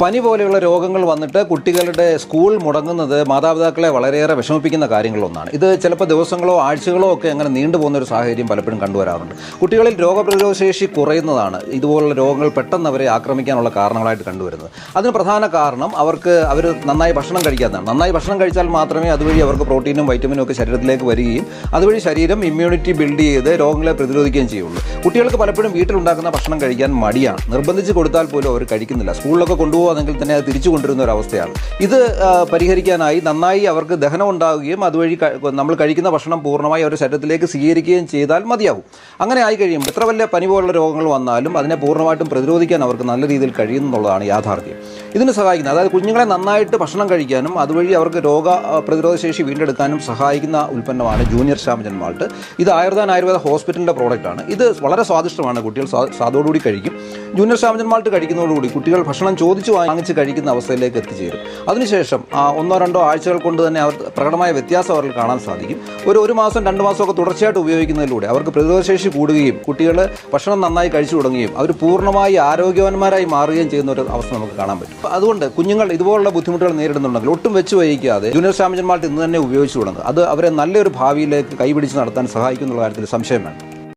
പനി പോലെയുള്ള രോഗങ്ങൾ വന്നിട്ട് കുട്ടികളുടെ സ്കൂൾ മുടങ്ങുന്നത് മാതാപിതാക്കളെ വളരെയേറെ വിഷമിപ്പിക്കുന്ന കാര്യങ്ങളൊന്നാണ്. ഇത് ചിലപ്പോൾ ദിവസങ്ങളോ ആഴ്ചകളോ ഒക്കെ അങ്ങനെ നീണ്ടുപോകുന്ന ഒരു സാഹചര്യം പലപ്പോഴും കണ്ടുവരാറുണ്ട്. കുട്ടികളിൽ രോഗപ്രതിരോധശേഷി കുറയുന്നതാണ് ഇതുപോലുള്ള രോഗങ്ങൾ പെട്ടെന്ന് അവരെ ആക്രമിക്കാനുള്ള കാരണങ്ങളായിട്ട് കണ്ടുവരുന്നത്. അതിന് പ്രധാന കാരണം അവർക്ക് അവർ നന്നായി ഭക്ഷണം കഴിക്കാത്തതാണ് നന്നായി ഭക്ഷണം കഴിച്ചാൽ മാത്രമേ അതുവഴി അവർക്ക് പ്രോട്ടീനും വൈറ്റമിനും ഒക്കെ ശരീരത്തിലേക്ക് വരികയും അതുവഴി ശരീരം ഇമ്മ്യൂണിറ്റി ബിൽഡ് ചെയ്ത് രോഗങ്ങളെ പ്രതിരോധിക്കുകയും ചെയ്യുള്ളൂ. കുട്ടികൾക്ക് പലപ്പോഴും വീട്ടിലുണ്ടാക്കുന്ന ഭക്ഷണം കഴിക്കാൻ മടിയാണ്. നിർബന്ധിച്ച് കൊടുത്താൽ പോലും അവർ കഴിക്കുന്നില്ല. സ്കൂളിലൊക്കെ കൊണ്ടുപോകുന്നെങ്കിൽ തന്നെ അത് തിരിച്ചു കൊണ്ടുവരുന്ന ഒരു അവസ്ഥയാണ്. ഇത് പരിഹരിക്കാനായി നന്നായി അവർക്ക് ദഹനം ഉണ്ടാവുകയും അതുവഴി നമ്മൾ കഴിക്കുന്ന ഭക്ഷണം പൂർണമായി അവരുടെ ശരീരത്തിലേക്ക് സ്വീകരിക്കുകയും ചെയ്താൽ മതിയാവും അങ്ങനെ ആയി കഴിയുമ്പോൾ എത്ര വലിയ പനി പോലുള്ള രോഗങ്ങൾ വന്നാലും അതിനെ പൂർണമായിട്ടും പ്രതിരോധിക്കാൻ അവർക്ക് നല്ല രീതിയിൽ കഴിയുന്നുള്ളതാണ് യാഥാർത്ഥ്യം. ഇതിന് സഹായിക്കുന്നത്. അതായത് കുഞ്ഞുങ്ങളെ നന്നായിട്ട് ഭക്ഷണം കഴിക്കാനും അതുവഴി അവർക്ക് രോഗ പ്രതിരോധ ശേഷി വീണ്ടെടുക്കാനും സഹായിക്കുന്ന ഉൽപ്പന്നമാണ് ജൂനിയർ ശ്യാമജൻ മാൾട്ട്. ഇത് ആയുർവേദ ആയുർവേദ ഹോസ്പിറ്റലിന്റെ പ്രോഡക്റ്റാണ്. ഇത് വളരെ സ്വാദിഷ്ടമാണ്. കുട്ടികൾ സ്വാ- സ്വാദോടുകൂടി കഴിക്കും. ജൂനിയർ ശ്യാമജൻ മാൾട്ട് കഴിക്കുന്നതോടുകൂടി കുട്ടികൾ ഭക്ഷണം ചോദിച്ചു വാങ്ങിച്ച് കഴിക്കുന്ന അവസ്ഥയിലേക്ക് എത്തിച്ചേരും. അതിനുശേഷം ഒന്നോ രണ്ടോ ആഴ്ചകൾ കൊണ്ട് തന്നെ അവർ പ്രകടമായ വ്യത്യാസം അവരിൽ കാണാൻ സാധിക്കും. ഒരു ഒരു മാസം രണ്ട് മാസമൊക്കെ തുടർച്ചയായിട്ട് ഉപയോഗിക്കുന്നതിലൂടെ അവർക്ക് പ്രതിരോധശേഷി കൂടുകയും കുട്ടികൾ ഭക്ഷണം നന്നായി കഴിച്ചു തുടങ്ങുകയും അവർ പൂർണമായി ആരോഗ്യവാന്മാരായി മാറുകയും ചെയ്യുന്ന ഒരു അവസ്ഥ നമുക്ക് കാണാൻ പറ്റും. അതുകൊണ്ട് കുഞ്ഞുങ്ങൾ ഇതുപോലുള്ള ബുദ്ധിമുട്ടുകൾ നേരിടുന്നുണ്ടെങ്കിൽ ഒട്ടും വെച്ച് വഹിക്കാതെ ജൂനിയർ ചാമ്പ്യന്മാർ ഇന്ന് തന്നെ ഉപയോഗിച്ചു തുടങ്ങുക അത് അവരെ നല്ലൊരു ഭാവിയിലേക്ക് കൈപിടിച്ച് നടത്താൻ സഹായിക്കുന്നുള്ള കാര്യത്തിൽ സംശയം വേണം